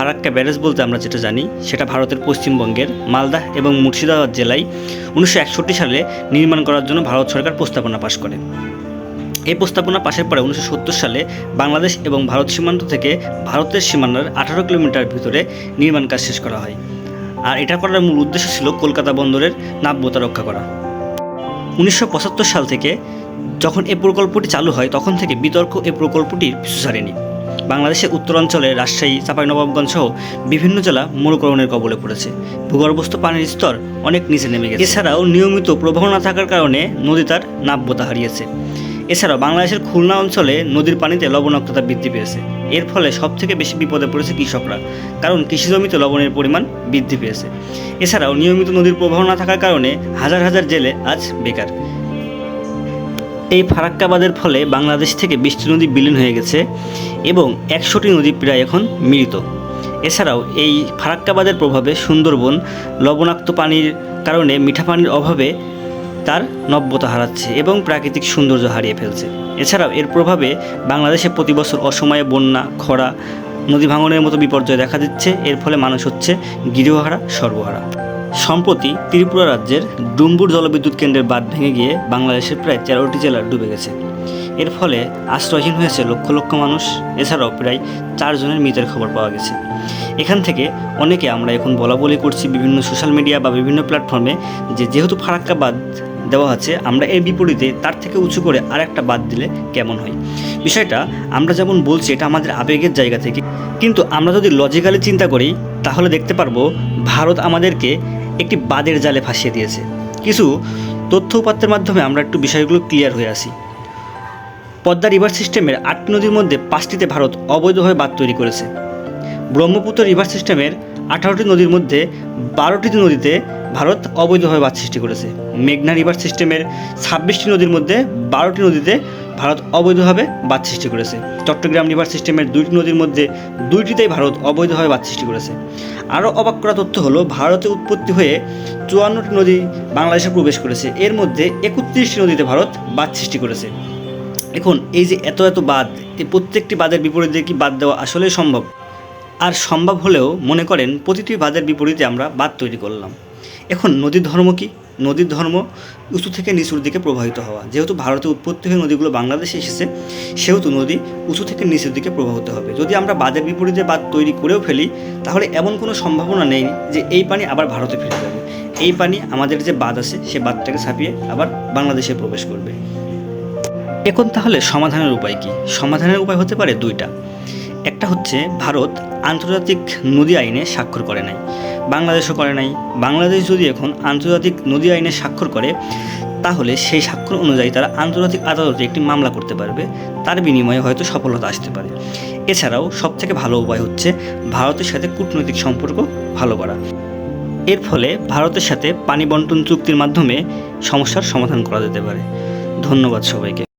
Farakka barrage বলতে আমরা যেটা জানি, সেটা ভারতের পশ্চিমবঙ্গের মালদাহ এবং মুর্শিদাবাদ জেলায় উনিশশো একষট্টি সালে নির্মাণ করার জন্য ভারত সরকার প্রস্তাবনা পাশ করে। এই প্রস্তাবনা পাশের পরে উনিশশো সত্তর সালে বাংলাদেশ এবং ভারত সীমান্ত থেকে ভারতের সীমানার আঠারো কিলোমিটার ভিতরে নির্মাণ কাজ শেষ করা হয়। আর এটা করার মূল উদ্দেশ্য ছিল কলকাতা বন্দরের নাব্যতা রক্ষা করা। উনিশশো পঁচাত্তর সাল থেকে যখন এই প্রকল্পটি চালু হয়, তখন থেকে বিতর্ক এই প্রকল্পটির পিছু ছাড়েনি। বাংলাদেশের উত্তরাঞ্চলে রাজশাহী, চাঁপাইনবাবগঞ্জ সহ বিভিন্ন জেলা মরুকরণের কবলে পড়েছে। ভূগর্ভস্থ পানির স্তর অনেক নিচে নেমে গেছে। এছাড়াও নিয়মিত প্রবাহ না থাকার কারণে নদী তার নাব্যতা হারিয়েছে। এছাড়াও বাংলাদেশের খুলনা অঞ্চলে নদীর পানিতে লবণাক্ততা বৃদ্ধি পেয়েছে। এর ফলে সবথেকে বেশি বিপদে পড়েছে কৃষকরা, কারণ কৃষি জমিতে লবণের পরিমাণ বৃদ্ধি পেয়েছে। এছাড়াও নিয়মিত নদীর প্রবাহ না থাকার কারণে হাজার হাজার জেলে আজ বেকার। এই ফারাক্কাবাদের ফলে বাংলাদেশ থেকে বৃষ্টি নদী বিলীন হয়ে গেছে এবং একশোটি নদী প্রায় এখন মৃত এছাড়াও এই ফারাক্কাবাদের প্রভাবে সুন্দরবন লবণাক্ত পানির কারণে মিঠা পানির অভাবে তার নব্যতা হারাচ্ছে এবং প্রাকৃতিক সৌন্দর্য হারিয়ে ফেলছে। এছাড়াও এর প্রভাবে বাংলাদেশে প্রতি বছর অসময়ে বন্যা, খরা, নদী ভাঙনের মতো বিপর্যয় দেখা দিচ্ছে। এর ফলে মানুষ হচ্ছে গৃহহারা, সর্বহারা। সম্প্রতি ত্রিপুরা রাজ্যের ডুম্বুর জলবিদ্যুৎ কেন্দ্রের বাঁধ ভেঙে গিয়ে বাংলাদেশের প্রায় তেরোটি জেলা ডুবে গেছে। এর ফলে আশ্রয়হীন হয়েছে লক্ষ লক্ষ মানুষ, এছাড়াও প্রায় চারজনের মৃতের খবর পাওয়া গেছে। এখান থেকে অনেকে আমরা এখন বলা বলি করছি বিভিন্ন সোশ্যাল মিডিয়া বা বিভিন্ন প্ল্যাটফর্মে যে যেহেতু ফারাক্কা বাদ দেওয়া আছে, আমরা এর বিপরীতে তার থেকে উঁচু করে আর একটা বাদ দিলে কেমন হয়? বিষয়টা আমরা যেমন বলছি, এটা আমাদের আবেগের জায়গা থেকে। কিন্তু আমরা যদি লজিক্যালি চিন্তা করি, তাহলে দেখতে পারব, ভারত আমাদেরকে একটি বাদের জালে ফাঁসিয়ে দিয়েছে। কিছু তথ্য উপাত্তের মাধ্যমে আমরা একটু বিষয়গুলো ক্লিয়ার হয়ে আসি। পদ্মা রিভার সিস্টেমের আটটি নদীর মধ্যে পাঁচটিতে ভারত অবৈধভাবে বাঁধ তৈরি করেছে। ব্রহ্মপুত্র রিভার সিস্টেমের আঠারোটি নদীর মধ্যে বারোটি নদীতে ভারত অবৈধভাবে বাঁধ সৃষ্টি করেছে। মেঘনা রিভার সিস্টেমের ছাব্বিশটি নদীর মধ্যে বারোটি নদীতে ভারত অবৈধভাবে বাঁধ সৃষ্টি করেছে। চট্টগ্রাম রিভার সিস্টেমের দুইটি নদীর মধ্যে দুইটিতেই ভারত অবৈধভাবে বাঁধ সৃষ্টি করেছে। আরও অবাক করা তথ্য হলো, ভারতে উৎপত্তি হয়ে চুয়ান্নটি নদী বাংলাদেশে প্রবেশ করেছে। এর মধ্যে একত্রিশটি নদীতে ভারত বাঁধ সৃষ্টি করেছে। এখন এই যে এত এত বাদ এই প্রত্যেকটি বাদের বিপরীতে কি বাদ দেওয়া আসলেই সম্ভব? আর সম্ভব হলেও মনে করেন, প্রতিটি বাদের বিপরীতে আমরা বাদ তৈরি করলাম। এখন নদীর ধর্ম কি? নদীর ধর্ম উঁচু থেকে নিচুর দিকে প্রবাহিত হওয়া। যেহেতু ভারতে উৎপত্তি হয়ে নদীগুলো বাংলাদেশে এসেছে, সেহেতু নদী উঁচু থেকে নিচের দিকে প্রবাহিত হবে। যদি আমরা বাদের বিপরীতে বাদ তৈরি করেও ফেলি, তাহলে এমন কোনো সম্ভাবনা নেই যে এই পানি আবার ভারতে ফিরে যাবে। এই পানি আমাদের যে বাঁধ আছে, সে বাঁধটাকে ছাপিয়ে আবার বাংলাদেশে প্রবেশ করবে। এখন তাহলে সমাধানের উপায় কি? সমাধানের উপায় হতে পারে দুইটা। একটা হচ্ছে ভারত আন্তর্জাতিক নদী আইনে স্বাক্ষর করে নাই। বাংলাদেশও করে নাই। বাংলাদেশ যদি এখন আন্তর্জাতিক নদী আইনে স্বাক্ষর করে, তাহলে সেই স্বাক্ষর অনুযায়ী তারা আন্তর্জাতিক আদালতে একটি মামলা করতে পারবে। তার বিনিময়ে হয়তো সফলতা আসতে পারে। এছাড়াও সবথেকে ভালো উপায় হচ্ছে ভারতের সাথে কূটনৈতিক সম্পর্ক ভালো করা। এর ফলে ভারতের সাথে পানি বন্টন চুক্তির মাধ্যমে সমস্যার সমাধান করা যেতে পারে। ধন্যবাদ সবাইকে।